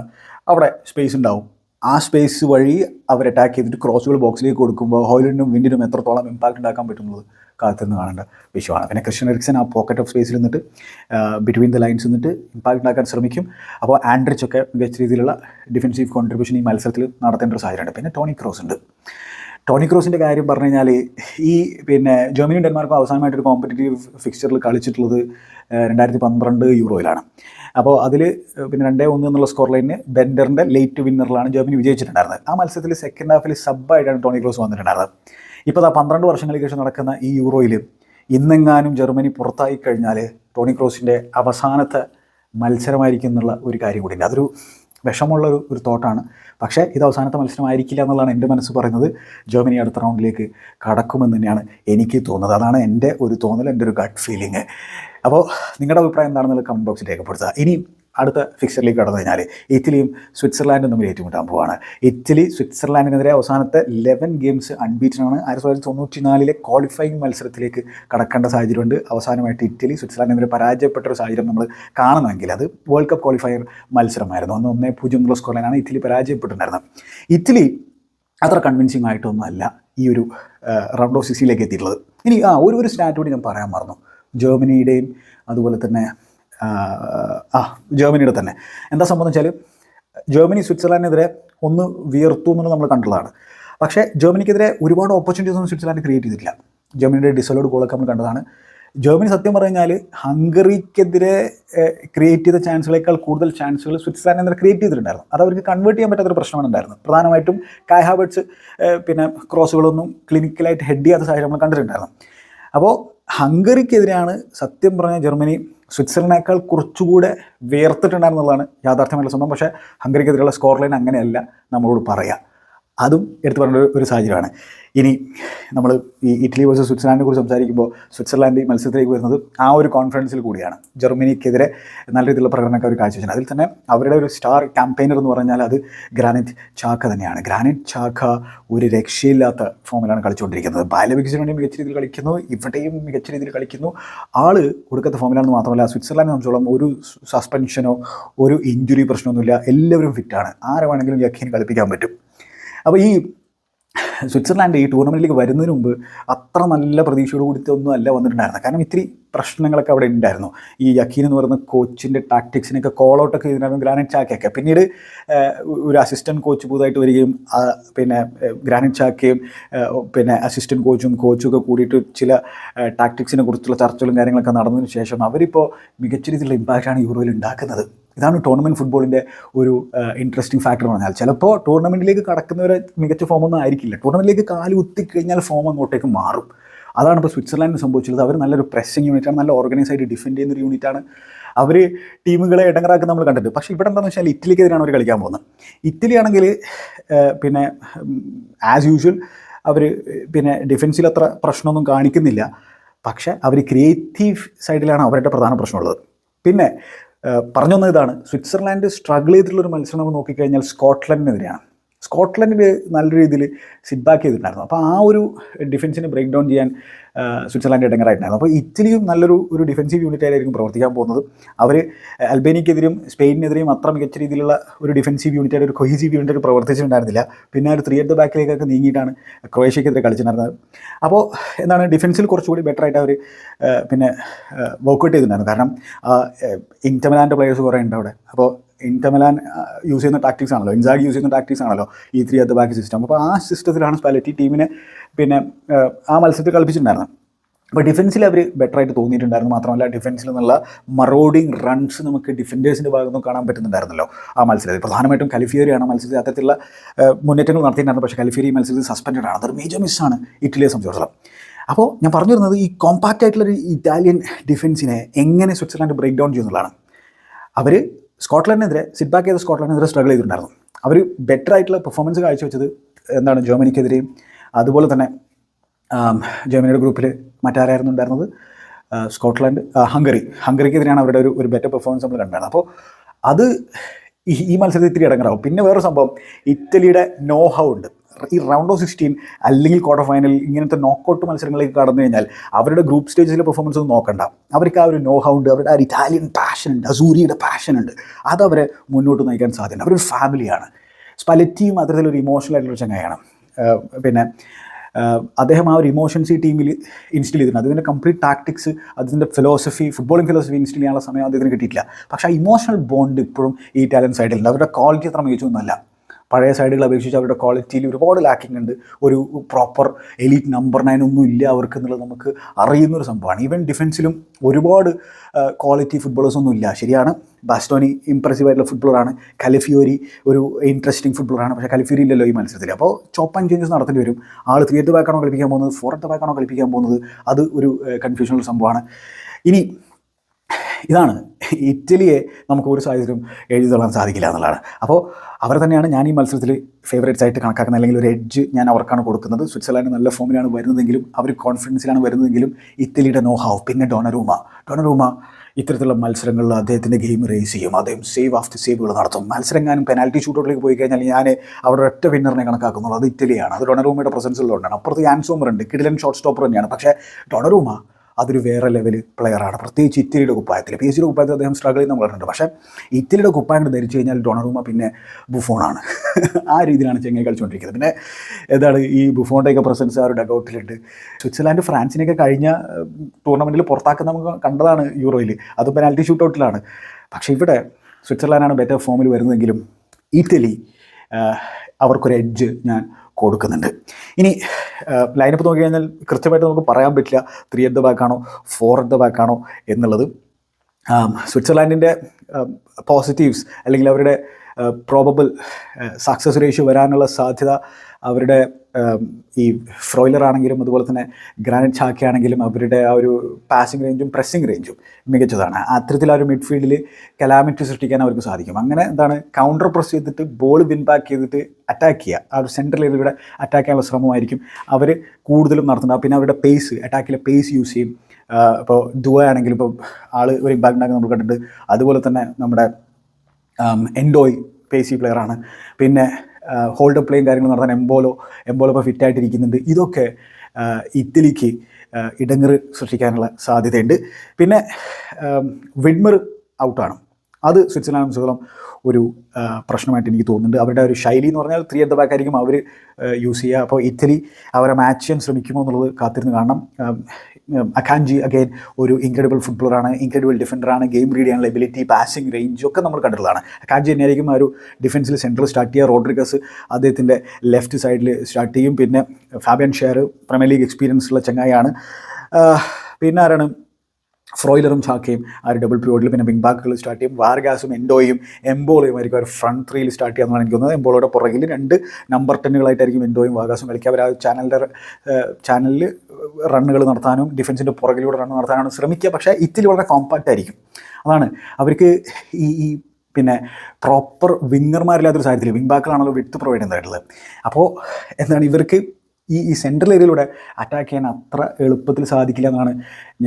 അവിടെ സ്പേസ് ഉണ്ടാവും. ആ സ്പേസ് വഴി അവർ അറ്റാക്ക് ചെയ്തിട്ട് ക്രോസുകൾ ബോക്സിലേക്ക് കൊടുക്കുമ്പോൾ ഹോയിലിനും വിൻഡിനും എത്രത്തോളം ഇമ്പാക്റ്റ് ഉണ്ടാക്കാൻ പറ്റുന്നത് കാത്തിരുന്ന് കാണേണ്ട വിഷയമാണ്. പിന്നെ ക്രിസ്ത്യൻ എറിക്സൺ ആ പോക്കറ്റ് ഓഫ് സ്പേസിൽ നിന്നിട്ട് ബിറ്റ്വീൻ ദ ലൈൻസ് നിന്നിട്ട് ഇമ്പാക്റ്റ് ഉണ്ടാക്കാൻ ശ്രമിക്കും. അപ്പോൾ ആൻഡ്രിച്ച് ഒക്കെ മികച്ച രീതിയിലുള്ള ഡിഫൻസീവ് കോൺട്രിബ്യൂഷൻ ഈ മത്സരത്തിൽ നടത്തേണ്ട ഒരു സാഹചര്യമുണ്ട്. പിന്നെ ടോണി ക്രോസ് ഉണ്ട്. ടോണി ക്രോസിന്റെ കാര്യം പറഞ്ഞു കഴിഞ്ഞാൽ ഈ പിന്നെ ജർമ്മനിയും ഡെൻമാർക്കും അവസാനമായിട്ടൊരു കോമ്പറ്റീവ് ഫിക്സ്ചറിൽ കളിച്ചിട്ടുള്ളത് രണ്ടായിരത്തി പന്ത്രണ്ട് യൂറോയിലാണ്. അപ്പോൾ അതിൽ പിന്നെ രണ്ടേ ഒന്ന് എന്നുള്ള സ്കോർ ലൈനിന് ബെൻഡറിന്റെ ലേറ്റ് വിന്നറിലാണ് ജർമ്മനി വിജയിച്ചിട്ടുണ്ടായിരുന്നത്. ആ മത്സരത്തിൽ സെക്കൻഡ് ഹാഫിൽ സബ്ബായിട്ടാണ് ടോണി ക്രോസ് വന്നിട്ടുണ്ടായിരുന്നത്. ഇപ്പോൾ ആ പന്ത്രണ്ട് വർഷങ്ങൾക്ക് ശേഷം നടക്കുന്ന ഈ യൂറോയിൽ ഇന്നെങ്ങാനും ജർമ്മനി പുറത്തായി കഴിഞ്ഞാൽ ടോണി ക്രോസിന്റെ അവസാനത്തെ മത്സരമായിരിക്കും എന്നുള്ള ഒരു കാര്യം കൂടിയുണ്ട്. അതൊരു വിഷമുള്ള ഒരു ഒരു തോട്ടാണ്. പക്ഷേ ഇത് അവസാനത്തെ മത്സരമായിരിക്കില്ല എന്നുള്ളതാണ് എന്റെ മനസ്സ് പറയുന്നത്. ജർമ്മനി അടുത്ത റൗണ്ടിലേക്ക് കടക്കുമെന്ന് തന്നെയാണ് എനിക്ക് തോന്നുന്നത്. അതാണ് എന്റെ ഒരു തോന്നൽ എന്റെ ഒരു ഗട്ട് ഫീലിംഗ് അപ്പോൾ നിങ്ങളുടെ അഭിപ്രായം എന്താണെന്നുള്ള കമന്റ് ബോക്സിൽ രേഖപ്പെടുത്തുക. ഇനി അടുത്ത ഫിക്സറിലേക്ക് കടന്നു കഴിഞ്ഞാൽ ഇറ്റലിയും സ്വിറ്റ്സർലാൻഡും തമ്മിൽ ഏറ്റുമുട്ടാൻ പോവാണ്. ഇറ്റലി സ്വിറ്റ്സർലാൻഡിനെതിരെ അവസാനത്തെ ലെവൻ ഗെയിംസ് അൺബീറ്റനാണ് ആയിരത്തി തൊള്ളായിരത്തി തൊണ്ണൂറ്റി നാലിലെ ക്വാളിഫയിങ് മത്സരത്തിലേക്ക് കടക്കേണ്ട സാഹചര്യമുണ്ട്. അവസാനമായിട്ട് ഇറ്റലി സ്വിറ്റ്സർലാൻഡിനെതിരെ പരാജയപ്പെട്ട ഒരു സാഹചര്യം നമ്മൾ കാണണമെങ്കിൽ അത് വേൾഡ് കപ്പ് ക്വാളിഫയർ മത്സരമായിരുന്നു. അന്ന് ഒന്നേ പൂജ്യം എന്നുള്ള സ്കോറിലാണ് ഇറ്റലി പരാജയപ്പെട്ടിട്ടുണ്ടായിരുന്നത്. ഇറ്റലി അത്ര കൺവിൻസിങ് ആയിട്ടൊന്നുമല്ല ഈ ഒരു റൗണ്ട് ഓഫ് സിക്സിലേക്ക് എത്തിയിട്ടുള്ളത്. ഇനി ആ ഒരു ഒരു സ്റ്റാറ്റ് ഞാൻ പറയാൻ മറന്നു. ജർമ്മനിയുടെയും അതുപോലെ തന്നെ ആ, ജർമ്മനിയുടെ തന്നെ. എന്താ സംഭവം വെച്ചാൽ ജർമ്മനി സ്വിറ്റ്സർലാൻഡിനെതിരെ ഒന്ന് വിയർത്തു എന്നുള്ളത് നമ്മൾ കണ്ടതാണ് പക്ഷേ ജർമ്മനിക്കെതിരെ ഒരുപാട് ഓപ്പർച്യൂണിറ്റീസ് ഒന്നും സ്വിറ്റ്സർലാൻഡ് ക്രിയേറ്റ് ചെയ്തിട്ടില്ല. ജർമ്മനിയുടെ ഡിസലോഡ് ഗോളൊക്കെ നമ്മൾ കണ്ടതാണ്. ജർമ്മനി സത്യം പറഞ്ഞു കഴിഞ്ഞാൽ ഹംഗറിക്കെതിരെ ക്രിയേറ്റ് ചെയ്ത ചാൻസുകളേക്കാൾ കൂടുതൽ ചാൻസുകൾ സ്വിറ്റ്സർലാൻഡിനെതിരെ ക്രിയേറ്റ് ചെയ്തിട്ടുണ്ടായിരുന്നു. അത് അവർക്ക് കൺവേർട്ട് ചെയ്യാൻ പറ്റാത്തൊരു പ്രശ്നമാണ് ഉണ്ടായിരുന്നത് പ്രധാനമായിട്ടും കായ് പിന്നെ ക്രോസുകളൊന്നും ക്ലിനിക്കലായിട്ട് ഹെഡ് ചെയ്യാത്ത സാഹചര്യം നമ്മൾ കണ്ടിട്ടുണ്ടായിരുന്നു. അപ്പോൾ ഹംഗറിക്കെതിരെയാണ് സത്യം പറഞ്ഞാൽ ജർമ്മനി സ്വിറ്റ്സർലൻഡിനേക്കാൾ കുറച്ചുകൂടെ വേർത്തിട്ടുണ്ടായിരുന്നുള്ളതാണ് യാഥാർത്ഥ്യമായിട്ടുള്ള സ്വന്തം പക്ഷേ ഹംഗറിക്കെതിരെയുള്ള സ്കോർ ലൈൻ അങ്ങനെയല്ല നമ്മളോട് പറയാം. അതും എടുത്തു പറഞ്ഞ ഒരു- ഒരു സാഹചര്യമാണ്. ഇനി നമ്മൾ ഈ ഇറ്റലി വേഴ്സസ് സ്വിറ്റ്സർലാൻഡിനെ കുറിച്ച് സംസാരിക്കുമ്പോൾ സ്വിറ്റ്സർലാൻഡ് മത്സരത്തിലേക്ക് വരുന്നത് ആ ഒരു കോൺഫറൻസിൽ കൂടിയാണ്. ജർമ്മനിക്കെതിരെ നല്ല രീതിയിലുള്ള പ്രകടനമൊക്കെ അവർ കാഴ്ചവെച്ചത് അതിൽ തന്നെ അവരുടെ ഒരു സ്റ്റാർ ക്യാമ്പയിനർ എന്ന് പറഞ്ഞാൽ അത് ഗ്രാനിറ്റ് ചാക്ക തന്നെയാണ്. ഗ്രാനിറ്റ് ചാക്ക ഒരു രക്ഷയില്ലാത്ത ഫോമിലാണ് കളിച്ചുകൊണ്ടിരിക്കുന്നത്. ബാലവിക്സിന് വേണ്ടി മികച്ച രീതിയിൽ കളിക്കുന്നു ഇവിടെയും മികച്ച രീതിയിൽ കളിക്കുന്നു. ആൾ കൊടുക്കത്ത ഫോമിലാണെന്ന് മാത്രമല്ല സ്വിറ്റ്സർലാൻഡിനെ സംബന്ധിച്ചോളം ഒരു സസ്പെൻഷനോ ഒരു ഇഞ്ചുറി പ്രശ്നമൊന്നുമില്ല. എല്ലാവരും ഫിറ്റാണ് ആരെ വേണമെങ്കിലും യഖീൻ കളിപ്പിക്കാൻ പറ്റും. അപ്പോൾ ഈ സ്വിറ്റ്സർലാൻഡ് ഈ ടൂർണമെന്റിലേക്ക് വരുന്നതിന് മുമ്പ് അത്ര നല്ല പ്രതീക്ഷയോട് കൂടിയിട്ട് ഒന്നും അല്ല വന്നിട്ടുണ്ടായിരുന്നത്. കാരണം ഇത്തിരി പ്രശ്നങ്ങളൊക്കെ അവിടെ ഉണ്ടായിരുന്നു. ഈ യക്കീൻ എന്ന് പറയുന്ന കോച്ചിന്റെ ടാക്ടിക്സിനൊക്കെ കോൾ ഔട്ടൊക്കെ ചെയ്തിട്ടുണ്ടായിരുന്നു ഗ്രാനൈറ്റ് ചാക്കയൊക്കെ. പിന്നീട് ഒരു അസിസ്റ്റന്റ് കോച്ച് പുതുതായിട്ട് വരികയും പിന്നെ ഗ്രാനൈറ്റ് ചാക്കയും പിന്നെ അസിസ്റ്റന്റ് കോച്ചും കോച്ചും ഒക്കെ കൂടിയിട്ട് ചില ടാക്ടിക്സിനെ കുറിച്ചുള്ള ചർച്ചകളും കാര്യങ്ങളൊക്കെ നടന്നതിന് ശേഷം അവരിപ്പോൾ മികച്ച രീതിയിലുള്ള ഇമ്പാക്റ്റാണ് യൂറോയിൽ ഉണ്ടാക്കുന്നത്. ഇതാണ് ടൂർണമെന്റ് ഫുട്ബോളിന്റെ ഒരു ഇൻട്രസ്റ്റിംഗ് ഫാക്ടർ എന്ന് പറഞ്ഞാൽ. ചിലപ്പോൾ ടൂർണമെന്റിലേക്ക് കടക്കുന്നവരെ മികച്ച ഫോമൊന്നും ആയിരിക്കില്ല. ടൂർണമെന്റിലേക്ക് കാൽ കുത്തിക്കഴിഞ്ഞാൽ ഫോം അങ്ങോട്ടേക്ക് മാറും. അതാണ് ഇപ്പോൾ സ്വിറ്റ്സർലാൻഡിന് സംഭവിച്ചത് അവർ നല്ലൊരു പ്രസ്സിങ് യൂണിറ്റാണ് നല്ല ഓർഗനൈസ് ആയിട്ട് ഡിഫെൻഡ് ചെയ്യുന്ന ഒരു യൂണിറ്റാണ് അവർ ടീമുകളെ ഇടങ്ങറാക്കുന്ന നമ്മൾ കണ്ടിട്ടുണ്ട്. പക്ഷേ ഇവിടെ എന്താണെന്ന് വെച്ചാൽ ഇറ്റലിക്കെതിരാണ് അവർ കളിക്കാൻ പോകുന്നത്. ഇറ്റലി ആണെങ്കിൽ പിന്നെ ആസ് യൂഷ്വൽ അവർ പിന്നെ ഡിഫൻസിൽ അത്ര പ്രശ്നമൊന്നും കാണിക്കുന്നില്ല. പക്ഷേ അവർ ക്രിയേറ്റീവ് സൈഡിലാണ് അവരുടെ പ്രധാന പ്രശ്നമുള്ളത് പിന്നെ പറഞ്ഞു വന്ന ഇതാണ്. സ്വിറ്റ്സർലാൻഡ് സ്ട്രഗിൾ ചെയ്തിട്ടുള്ള ചെയ്തിട്ടുള്ളൊരു മത്സരം നമ്മൾ നോക്കിക്കഴിഞ്ഞാൽ സ്കോട്ട്ലൻഡിനെതിരെയാണ്. സ്കോട്ട്ലൻഡിൽ നല്ല രീതിയിൽ സിറ്റ് ബാക്ക് ചെയ്തിട്ടുണ്ടായിരുന്നു. അപ്പോൾ ആ ഒരു ഡിഫൻസിന് ബ്രേക്ക് ഡൗൺ ചെയ്യാൻ സ്വിറ്റ്സർലാൻഡ് ഇടങ്ങറായിട്ടുണ്ടായിരുന്നു. അപ്പോൾ ഇറ്റലിയും നല്ലൊരു ഒരു ഡിഫൻസീവ് യൂണിറ്റ് ആയിരിക്കും പ്രവർത്തിക്കാൻ പോകുന്നത്. അവർ അൽബേനിയക്കെതിരെയും സ്പെയിനിനെതിരെയും അത്ര മികച്ച രീതിയിലുള്ള ഒരു ഡിഫൻസീവ് യൂണിറ്റ് ആയിട്ട് ഒരു കൊഹീസീവ് യൂണിറ്റ് ആയിട്ട് പ്രവർത്തിച്ചിട്ടുണ്ടായിരുന്നില്ല. പിന്നെ ഒരു ത്രീ അറ്റ് ദ ബാക്കിലേക്കൊക്കെ നീങ്ങിയിട്ടാണ് ക്രൊയേഷ്യക്കെതിരെ കളിച്ചിട്ടുണ്ടായിരുന്നത്. അപ്പോൾ എന്താണ് ഡിഫൻസിൽ കുറച്ചുകൂടി ബെറ്റർ ആയിട്ട് അവർ പിന്നെ വർക്കൗട്ട് ചെയ്തിട്ടുണ്ടായിരുന്നു. കാരണം ഇന്റമലാന്റെ പ്ലെയേഴ്സ് കുറേ ഉണ്ട് അവിടെ. അപ്പോൾ ഇന്റമലാൻ യൂസ് ചെയ്യുന്ന ടാക്ടിക്സ് ആണല്ലോ. ഇൻസാഗ് യൂസ് ചെയ്യുന്ന ടാക്ടിക്സ് ആണല്ലോ ഈ ത്രീ ദ ബാക്ക് സിസ്റ്റം അപ്പോൾ ആ സിസ്റ്റത്തിലാണ് സ്പാലറ്റി ടീമിനെ പിന്നെ ആ, ആ മത്സരത്തിൽ കളിപ്പിച്ചിട്ടുണ്ടായിരുന്നത്. അപ്പോൾ ഡിഫൻസിൽ അവർ ബെറ്റർ ആയിട്ട് തോന്നിയിട്ടുണ്ടായിരുന്നു. മാത്രമല്ല ഡിഫൻസിൽ നിന്നുള്ള മറോഡിങ് റൺസ് നമുക്ക് ഡിഫൻഡേഴ്സിന്റെ ഭാഗത്തുനിന്ന് കാണാൻ പറ്റുന്നുണ്ടായിരുന്നല്ലോ ആ മത്സരത്തിൽ. പ്രധാനമായിട്ടും കലിഫിയറിയാണ് മത്സരത്തിൽ. അത്തരത്തിലുള്ള ആ, മുന്നേറ്റങ്ങൾ നടത്തിയിട്ടുണ്ടായിരുന്നു. പക്ഷേ കലിഫിയറി മത്സരത്തിൽ സസ്പെൻഡഡ് ആണ്. അതൊരു മേജർ മിസ്സാണ് ഇറ്റലിയെ സംബന്ധിച്ചിടത്തോളം. അപ്പോൾ ഞാൻ പറഞ്ഞു വരുന്നത് ഈ കോമ്പാക്റ്റ് ആയിട്ടുള്ളൊരു ഇറ്റാലിയൻ ഡിഫൻസിനെ എങ്ങനെ സ്വിറ്റ്സർലാൻഡ് ബ്രേക്ക് ഡൗൺ ചെയ്യുന്നതാണ് അവർ സ്കോട്ട്ലൻഡിനെതിരെ സിറ്റ് ബാക്ക് ചെയ്ത സ്കോട്ട്ലൻഡിനെതിരെ സ്ട്രഗിൾ ചെയ്തിട്ടുണ്ടായിരുന്നു. അവർ ബെറ്റർ ആയിട്ടുള്ള പെർഫോമൻസ് കാഴ്ചവെച്ചത് എന്താണ്? ജർമ്മനിക്കെതിരെയും അതുപോലെ തന്നെ ജർമ്മനിയുടെ ഗ്രൂപ്പിൽ മറ്റാരായിരുന്നു ഉണ്ടായിരുന്നത്? Scotland Hungary. ഹംഗറിക്കെതിരെയാണ് അവരുടെ ഒരു ഒരു ബെറ്റർ പെർഫോമൻസ് നമ്മൾ കണ്ടായിരുന്നത് അപ്പോൾ അത് ഈ മത്സരത്തിൽ ഇത്തിരി ഇടങ്ങറാവും. പിന്നെ വേറൊരു സംഭവം ഇറ്റലിയുടെ നോ ഹൗ ഉണ്ട്. ഈ റൗണ്ട് ഓഫ് സിക്സ്റ്റീൻ അല്ലെങ്കിൽ ക്വാർട്ടർ ഫൈനൽ ഇങ്ങനത്തെ നോക്കൗട്ട് മത്സരങ്ങളിലേക്ക് കടന്നു കഴിഞ്ഞാൽ അവരുടെ ഗ്രൂപ്പ് സ്റ്റേജിലെ പെർഫോമൻസ് ഒന്നും നോക്കണ്ട. അവർക്ക് ആ ഒരു നോ ഹൗ ഉണ്ട്. അവരുടെ ആ ഇറ്റാലിയൻ പാഷൻ ഉണ്ട്. അസൂരിയുടെ പാഷൻ ഉണ്ട്. അത് അവരെ മുന്നോട്ട് നയിക്കാൻ സാധ്യത അവരൊരു ഫാമിലിയാണ് സ്പലറ്റിയും അത്തരത്തിലൊരു ഇമോഷണൽ ആയിട്ടുള്ള ചങ്ങായാണ് പിന്നെ അദ്ദേഹം ആ ഒരു ഇമോഷൻസ് ഈ ടീമിൽ ഇൻസ്റ്റിൽ ചെയ്തിട്ടുണ്ട്. അതിന്റെ കംപ്ലീറ്റ് ടാക്ടിക്സ് അതിന്റെ ഫിലോസഫി ഫുട്ബോളിംഗ് ഫിലോസഫി ഇൻസ്റ്റിൽ ചെയ്യാനുള്ള സമയം അദ്ദേഹത്തിന് കിട്ടിയിട്ടില്ല. പക്ഷേ ആ ഇമോഷണൽ ബോണ്ട് ഇപ്പോഴും ഈ ടാലന്റ് സൈഡിലുണ്ട് അവരുടെ ക്വാളിറ്റി അത്ര മികച്ചൊന്നുമല്ല. പഴയ സൈഡുകൾ അപേക്ഷിച്ച് അവരുടെ ക്വാളിറ്റിയിൽ ഒരുപാട് ലാക്കിംഗ് ഉണ്ട്. ഒരു പ്രോപ്പർ എലീറ്റ് നമ്പർ നയൻ ഒന്നും ഇല്ല അവർക്ക് എന്നുള്ളത് നമുക്ക് അറിയുന്നൊരു സംഭവമാണ്. ഈവൻ ഡിഫൻസിലും ഒരുപാട് ക്വാളിറ്റി ഫുട്ബോളേഴ്സ് ഒന്നും ഇല്ല. ശരിയാണ് ബാസ്റ്റോണി ഇംപ്രസീവ് ആയിട്ടുള്ള ഫുട്ബോളറാണ് കലിഫിയോരി ഒരു ഇൻട്രസ്റ്റിംഗ് ഫുട്ബോളറാണ് പക്ഷേ കലിഫിയോരി ഇല്ലല്ലോ ഈ മത്സരത്തിൽ. അപ്പോൾ ചോപ്പ് ആൻഡ് ചേഞ്ചസ് നടത്തേണ്ടി വരും. ആൾ ത്രീ എത്ത് ബാക്കാണോ കളിപ്പിക്കാൻ പോകുന്നത്? ഫോർ എത്ത് ബാക്കാണോ കളിപ്പിക്കാൻ പോകുന്നത്? അത് ഒരു കൺഫ്യൂഷനുള്ള സംഭവമാണ്. ഇനി ഇതാണ്. ഇറ്റലിയെ നമുക്ക് ഒരു സാഹചര്യം എഴുതി തള്ളാൻ സാധിക്കില്ല എന്നുള്ളതാണ്. അപ്പോൾ അവർ തന്നെയാണ് ഞാൻ ഈ മത്സരത്തിൽ ഫേവറേറ്റ്സ് ആയിട്ട് കണക്കാക്കുന്നത്. അല്ലെങ്കിൽ ഒരു എഡ്ജ് ഞാൻ അവർക്കാണ് കൊടുക്കുന്നത്. സ്വിറ്റ്സർലാൻഡ് നല്ല ഫോമിലാണ് വരുന്നതെങ്കിലും അവർ കോൺഫിഡൻസിലാണ് വരുന്നതെങ്കിലും ഇറ്റലിയുടെ നോ ഹാവ് പിന്നെ ഡൊണറൂമ ഡൊണറൂമ ഇത്തരത്തിലുള്ള മത്സരങ്ങളിൽ അദ്ദേഹത്തിന്റെ ഗെയിം റേസ് ചെയ്യും. അദ്ദേഹം സേവ് ആഫ്റ്റർ സേവുകൾ നടത്തും. മത്സരം ഞാനും പെനാൽറ്റി ഷൂട്ടൗട്ടിലേക്ക് പോയി കഴിഞ്ഞാൽ ഞാൻ അവിടെ ഒറ്റ വിന്നറിനെ കണക്കാക്കുന്നുള്ളൂ അത് ഇറ്റലിയാണ്. അത് ഡൊണറൂമയുടെ പ്രസൻസ് ഉള്ളതുകൊണ്ടാണ്. അപ്പുറത്ത് ആൻസോമർ ഉണ്ട്. കിഡിലൻ ഷോർട്ട് സ്റ്റോപ്പർ തന്നെയാണ്. പക്ഷേ ഡൊണറൂമ അതൊരു വേറെ ലെവൽ പ്ലെയറാണ് പ്രത്യേകിച്ച് ഇറ്റലിയുടെ കുപ്പായത്തിൽ. പി എസ് സിയുടെ കുപ്പായത്തിൽ അദ്ദേഹം സ്ട്രഗിൾ ചെയ്യുന്ന പറഞ്ഞിട്ടുണ്ട് പക്ഷേ ഇറ്റലിയുടെ കുപ്പായം ധരിച്ചു കഴിഞ്ഞാൽ ഡൊണറൂമ പിന്നെ ബുഫോണാണ് ആ രീതിയിലാണ് ചെങ്ങൈ കളിച്ചുകൊണ്ടിരിക്കുന്നത്. പിന്നെ എന്താണ് ഈ ബുഫോണിന്റെയൊക്കെ പ്രസൻസ് ആ ഒരു ഡഗൗട്ടിലുണ്ട് സ്വിറ്റ്സർലാൻഡ് ഫ്രാൻസിനെയൊക്കെ കഴിഞ്ഞ ടൂർണമെന്റിൽ പുറത്താക്കുന്ന നമുക്ക് കണ്ടതാണ് യൂറോയിൽ. അത് പെനാൽറ്റി ഷൂട്ടൗട്ടിലാണ് പക്ഷേ ഇവിടെ സ്വിറ്റ്സർലാൻഡാണ് ബെറ്റർ ഫോമിൽ വരുന്നതെങ്കിലും ഇറ്റലി അവർക്കൊരു എഡ്ജ് ഞാൻ കൊടുക്കുന്നുണ്ട്. ഇനി ലൈനപ്പ് നോക്കി കഴിഞ്ഞാൽ കൃത്യമായിട്ട് നമുക്ക് പറയാൻ പറ്റില്ല ത്രീ അറ്റ് ദ ബാക്കാണോ ഫോർ അറ്റ് ദ ബാക്കാണോ എന്നുള്ളത്. സ്വിറ്റ്സർലാൻഡിന്റെ പോസിറ്റീവ്സ് അല്ലെങ്കിൽ അവരുടെ പ്രോബബിൾ സക്സസ് റേഷ്യോ വരാനുള്ള സാധ്യത അവരുടെ ഈ ഫ്രോയിലർ ആണെങ്കിലും അതുപോലെ തന്നെ ഗ്രാനൈറ്റ് ചാക്കി ആണെങ്കിലും അവരുടെ ആ ഒരു പാസിംഗ് റേഞ്ചും പ്രസ്സിംഗ് റേഞ്ചും മികച്ചതാണ്. അത്തരത്തിൽ ആ ഒരു മിഡ്ഫീൽഡിൽ കലാമിറ്റി സൃഷ്ടിക്കാൻ അവർക്ക് സാധിക്കും. അങ്ങനെ എന്താണ് കൗണ്ടർ പ്രസ് ചെയ്തിട്ട് ബോൾ വിൻ ബാക്ക് ചെയ്തിട്ട് അറ്റാക്ക് ചെയ്യുക. ആ ഒരു സെൻട്രൽ ഏരിയയുടെ അറ്റാക്ക് ചെയ്യാനുള്ള ശ്രമമായിരിക്കും അവർ കൂടുതലും നടത്തുന്നത്. പിന്നെ അവരുടെ പേസ് അറ്റാക്കിലെ പേസ് യൂസ് ചെയ്യും. ഇപ്പോൾ ദുവ ആണെങ്കിലും ഇപ്പോൾ ആൾ ഒരു ഇമ്പാക്ട് ഉണ്ടാക്കി നമ്മൾ കണ്ടിട്ടുണ്ട്. അതുപോലെ തന്നെ നമ്മുടെ എൻഡോയ് പേസി പ്ലെയറാണ് പിന്നെ ഹോൾഡ് പ്ലേയും കാര്യങ്ങൾ നടത്താൻ എംബോലോ എംബോലോ ഇപ്പോൾ ഫിറ്റായിട്ടിരിക്കുന്നുണ്ട് ഇതൊക്കെ ഇറ്റലിക്ക് ഇടങ്ങറ് സൃഷ്ടിക്കാനുള്ള സാധ്യതയുണ്ട്. പിന്നെ വിഡ്മർ ഔട്ടാണ് അത് സ്വിറ്റ്സർലാൻഡ് സംബന്ധിച്ചിടത്തോളം ഒരു പ്രശ്നമായിട്ട് എനിക്ക് തോന്നുന്നുണ്ട്. അവരുടെ ഒരു ശൈലി എന്ന് പറഞ്ഞാൽ ത്രീ അറ്റ് ബാക്ക് ആയിരിക്കും അവർ യൂസ് ചെയ്യുക. അപ്പോൾ ഇറ്റലി അവരെ മാച്ച് ചെയ്യാൻ ശ്രമിക്കുമോ എന്നുള്ളത് കാത്തിരുന്ന് കാണണം. അഖാൻജി അഗെയിൻ ഒരു ഇൻക്രെഡിബിൾ ഫുട്ബോളറാണ് ഇൻക്രെഡിബിൾ ഡിഫൻഡറാണ് ഗെയിം റീഡ് ചെയ്യാനുള്ള എബിലിറ്റി പാസിംഗ് റേഞ്ച് ഒക്കെ നമ്മൾ കണ്ടിട്ടുള്ളതാണ്. അഖാൻജി തന്നെയായിരിക്കും ആ ഒരു ഡിഫൻസിൽ സെൻട്രൽ സ്റ്റാർട്ട് ചെയ്യുക. റോഡ്രിഗസ് അദ്ദേഹത്തിന്റെ ലെഫ്റ്റ് സൈഡിൽ സ്റ്റാർട്ട് ചെയ്യും. പിന്നെ Fabian Schär Premier League experience ഉള്ള ചങ്ങായാണ് പിന്നെ ആരാണ്? ഫ്രോയിലറും ചാക്കയും ആ ഒരു ഡബിൾ പിരിയോഡിൽ പിന്നെ വിങ് ബാക്കുകൾ സ്റ്റാർട്ട് ചെയ്യും. വാർഗാസും എൻഡോയും എംബോളയും ആയിരിക്കും ഒരു ഫ്രണ്ട് ത്രീയിൽ സ്റ്റാർട്ട് ചെയ്യാമെന്നാണ് എനിക്ക് തോന്നുന്നത്. എംബോളയുടെ പുറകിൽ രണ്ട് നമ്പർ ടെന്നുകളായിട്ടായിരിക്കും എൻഡോയും വാർഗാസും കളിക്കുക. അവർ ആ ചാനലിന്റെ ചാനലിൽ റണ്ണുകൾ നടത്താനും ഡിഫൻസിന്റെ പുറകിലൂടെ റൺ നടത്താനാണ് ശ്രമിക്കുക. പക്ഷേ ഇത്തിരി വളരെ കോമ്പാക്റ്റ് ആയിരിക്കും. അതാണ്. അവർക്ക് ഈ ഈ പിന്നെ പ്രോപ്പർ വിങ്ങർമാരില്ലാത്തൊരു സാഹചര്യത്തിൽ വിങ് ബാക്കുകളാണല്ലോ വിട്ട് പ്രൊവൈഡ് ചെയ്യുന്നതായിട്ടുള്ളത്. അപ്പോൾ എന്താണ് ഇവർക്ക് ഈ ഈ സെൻട്രൽ ഏരിയയിലൂടെ അറ്റാക്ക് ചെയ്യാൻ അത്ര എളുപ്പത്തിൽ സാധിക്കില്ല എന്നാണ്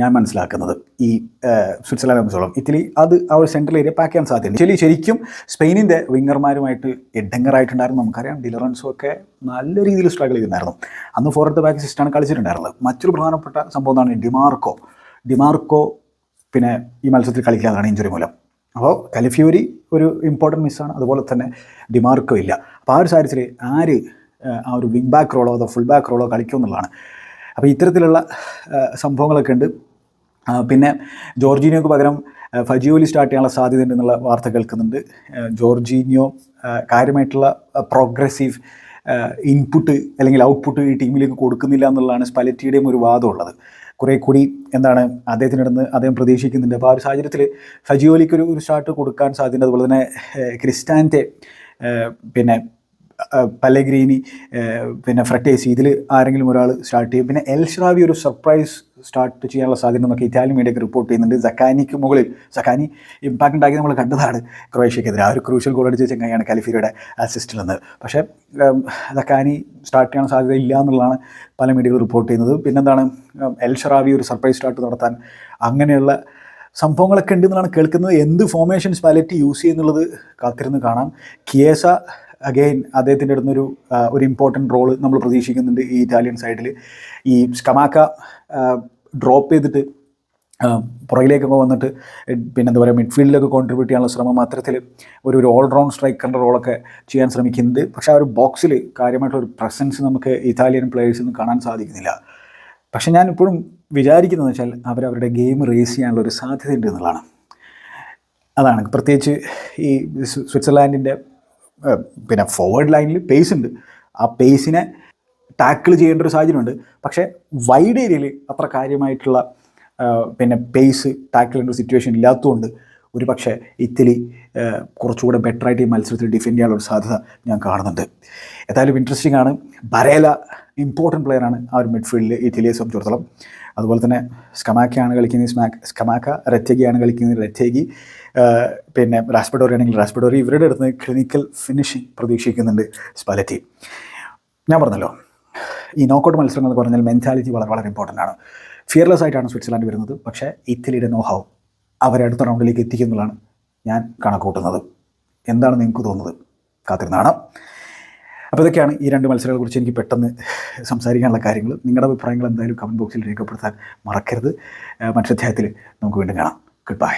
ഞാൻ മനസ്സിലാക്കുന്നത്. ഈ സ്വിറ്റ്സർലാൻഡ് സംബന്ധിച്ചോളം. ഇറ്റലി അത് ആ ഒരു സെൻട്രൽ ഏരിയ പാക്ക് ചെയ്യാൻ സാധ്യത ഇറ്റലി ശരിക്കും സ്പെയിനിന്റെ വിങ്ങർമാരുമായിട്ട് എഡങ്ങറായിട്ടുണ്ടായിരുന്നു നമുക്കറിയാം ഡിലറൻസും ഒക്കെ നല്ല രീതിയിൽ സ്ട്രഗിൾ ചെയ്യുന്നുണ്ടായിരുന്നു അന്ന് ഫോർ ദ ബാക്ക് സിസ്റ്റാണ് കളിച്ചിട്ടുണ്ടായിരുന്നത്. മറ്റൊരു പ്രധാനപ്പെട്ട സംഭവം എന്താണ് ഡിമാർക്കോ. ഡിമാർക്കോ പിന്നെ ഈ മത്സരത്തിൽ കളിക്കാതാണ് ഇഞ്ചുറി മൂലം. അപ്പോൾ കലിഫ്യൂരി ഒരു ഇമ്പോർട്ടന്റ് മിസ്സാണ് അതുപോലെ തന്നെ ഡിമാർക്കോ ഇല്ല. അപ്പോൾ ആ ഒരു സാഹചര്യത്തിൽ ആര് ആ ഒരു വിങ് ബാക്ക് റോളോ അതോ ഫുൾ ബാക്ക് റോളോ കളിക്കും എന്നുള്ളതാണ്. അപ്പോൾ ഇത്തരത്തിലുള്ള സംഭവങ്ങളൊക്കെ ഉണ്ട്. പിന്നെ ജോർജീനിയോക്ക് പകരം ഫജിയോലി സ്റ്റാർട്ട് ചെയ്യാനുള്ള സാധ്യത ഉണ്ടെന്നുള്ള വാർത്ത കേൾക്കുന്നുണ്ട്. ജോർജീനിയോ കാര്യമായിട്ടുള്ള പ്രോഗ്രസീവ് ഇൻപുട്ട് അല്ലെങ്കിൽ ഔട്ട്പുട്ട് ഈ ടീമിലേക്ക് കൊടുക്കുന്നില്ല എന്നുള്ളതാണ് സ്പലറ്റിയുടെയും ഒരു വാദമുള്ളത് കുറേ കൂടി എന്താണ് അദ്ദേഹത്തിനിടന്ന് അദ്ദേഹം പ്രതീക്ഷിക്കുന്നുണ്ട്. അപ്പോൾ ആ ഒരു സാഹചര്യത്തിൽ ഫജിയോലിക്ക് ഒരു സ്റ്റാർട്ട് കൊടുക്കാൻ സാധ്യത അതുപോലെ തന്നെ ക്രിസ്റ്റാന്റെ പിന്നെ പല്ലഗ്രീനി പിന്നെ ഫ്രട്ടേസി ഇതിൽ ആരെങ്കിലും ഒരാൾ സ്റ്റാർട്ട് ചെയ്യും. പിന്നെ എൽ ഷ്രാവി ഒരു സർപ്രൈസ് സ്റ്റാർട്ട് ചെയ്യാനുള്ള സാധ്യത എന്നൊക്കെ ഇറ്റാലിയൻ മീഡിയക്ക് റിപ്പോർട്ട് ചെയ്യുന്നുണ്ട്. സക്കാനിക്ക് മുകളിൽ സക്കാനി ഇമ്പാക്ട് ഉണ്ടാക്കി നമ്മൾ കണ്ടതാണ് ക്രൊയേഷ്യക്കെതിരെ. ആ ഒരു ക്രൂഷ്യൽ ഗോൾ അടിച്ച ചെങ്ങായാണ് കാലിഫിയുടെ അസിസ്റ്റിൽ നിന്ന്. പക്ഷേ സക്കാനി സ്റ്റാർട്ട് ചെയ്യാൻ സാധ്യത ഇല്ല എന്നുള്ളതാണ് പല മീഡിയകൾ റിപ്പോർട്ട് ചെയ്യുന്നത്. പിന്നെന്താണ് എൽ ഷറാവി ഒരു സർപ്രൈസ് സ്റ്റാർട്ട് നടത്താൻ അങ്ങനെയുള്ള സംഭവങ്ങളൊക്കെ ഉണ്ടെന്നാണ് കേൾക്കുന്നത്. എന്ത് ഫോർമേഷൻ പാലറ്റി യൂസ് ചെയ്യുന്നുള്ളത് കാത്തിരുന്ന് കാണാം. കിയേസ അഗെയിൻ അദ്ദേഹത്തിന്റെ അടുത്തൊരു ഒരു ഇമ്പോർട്ടന്റ് റോൾ നമ്മൾ പ്രതീക്ഷിക്കുന്നുണ്ട് ഈ ഇറ്റാലിയൻ സൈഡിൽ ഈ സ്കമാക്ക ഡ്രോപ്പ് ചെയ്തിട്ട് പുറകിലേക്കൊക്കെ വന്നിട്ട് പിന്നെ എന്താ പറയുക മിഡ്ഫീൽഡിലൊക്കെ കോൺട്രിബ്യൂട്ട് ചെയ്യാനുള്ള ശ്രമം അത്തരത്തിൽ ഒരു ഒരു ഓൾറൗണ്ട് സ്ട്രൈക്കറിന്റെ റോളൊക്കെ ചെയ്യാൻ ശ്രമിക്കുന്നുണ്ട്. പക്ഷേ ആ ഒരു ബോക്സിൽ കാര്യമായിട്ടുള്ള ഒരു പ്രസൻസ് നമുക്ക് ഇറ്റാലിയൻ പ്ലേയേഴ്സിൽ നിന്ന് കാണാൻ സാധിക്കുന്നില്ല. പക്ഷേ ഞാൻ ഇപ്പോഴും വിചാരിക്കുന്നതെന്ന് വെച്ചാൽ അവരവരുടെ ഗെയിം റേസ് ചെയ്യാനുള്ള ഒരു സാധ്യതയുണ്ട് എന്നുള്ളതാണ്. അതാണ്. പ്രത്യേകിച്ച് ഈ സ്വിറ്റ്സർലാൻഡിന്റെ പിന്നെ ഫോർവേഡ് ലൈനിൽ പേസ് ഉണ്ട്. ആ പേസിനെ ടാക്കിൾ ചെയ്യേണ്ട ഒരു സാഹചര്യമുണ്ട്. പക്ഷേ വൈഡ് ഏരിയയിൽ അത്ര കാര്യമായിട്ടുള്ള പിന്നെ പേസ് ടാക്കിൾ ചെയ്യേണ്ട ഒരു സിറ്റുവേഷൻ ഇല്ലാത്തതുകൊണ്ട് ഒരു പക്ഷേ ഇറ്റലി കുറച്ചുകൂടെ ബെറ്ററായിട്ട് ഈ മത്സരത്തിൽ ഡിഫെൻഡ് ചെയ്യാനുള്ള സാധ്യത ഞാൻ കാണുന്നുണ്ട്. ഏതായാലും ഇൻട്രസ്റ്റിംഗ് ആണ്. ബരേല ഇമ്പോർട്ടന്റ് പ്ലെയറാണ് ആ ഒരു മിഡ്ഫീൽഡിൽ ഇറ്റലിയെ സംബന്ധിച്ചിടത്തോളം. അതുപോലെ തന്നെ സ്കമാക്കയാണ് കളിക്കുന്നത് സ്മാക്ക് സ്കമാക്ക റെറ്റേഗിയാണ് കളിക്കുന്നത് റെറ്റേഗി പിന്നെ റാസ്പഡോറി ആണെങ്കിൽ റാസ്പഡോറി ഇവരുടെ അടുത്ത് ക്ലിനിക്കൽ ഫിനിഷിംഗ് പ്രതീക്ഷിക്കുന്നുണ്ട് സ്പലറ്റി. ഞാൻ പറഞ്ഞല്ലോ ഈ നോക്കൗട്ട് മത്സരം എന്ന് പറഞ്ഞാൽ മെന്റാലിറ്റി വളരെ വളരെ ഇമ്പോർട്ടന്റ് ആണ്. ഫിയർലെസ് ആയിട്ടാണ് സ്വിറ്റ്സർലാൻഡ് വരുന്നത് പക്ഷേ ഇറ്റലിയുടെ നോഹൗ അവരെ അടുത്ത റൗണ്ടിലേക്ക് എത്തിക്കുന്നതാണ് ഞാൻ കണക്കൂട്ടുന്നത് എന്താണ് നിങ്ങൾക്ക് തോന്നുന്നത്? കാത്തിരുന്നാണ്. അപ്പോൾ ഇതൊക്കെയാണ് ഈ രണ്ട് മത്സരങ്ങളെ കുറിച്ച് എനിക്ക് പെട്ടെന്ന് സംസാരിക്കാനുള്ള കാര്യങ്ങൾ. നിങ്ങളുടെ അഭിപ്രായങ്ങൾ എന്തായാലും കമന്റ് ബോക്സിൽ രേഖപ്പെടുത്താൻ മറക്കരുത്. മറ്റൊരു അധ്യായത്തിൽ നമുക്ക് വീണ്ടും കാണാം. Good bye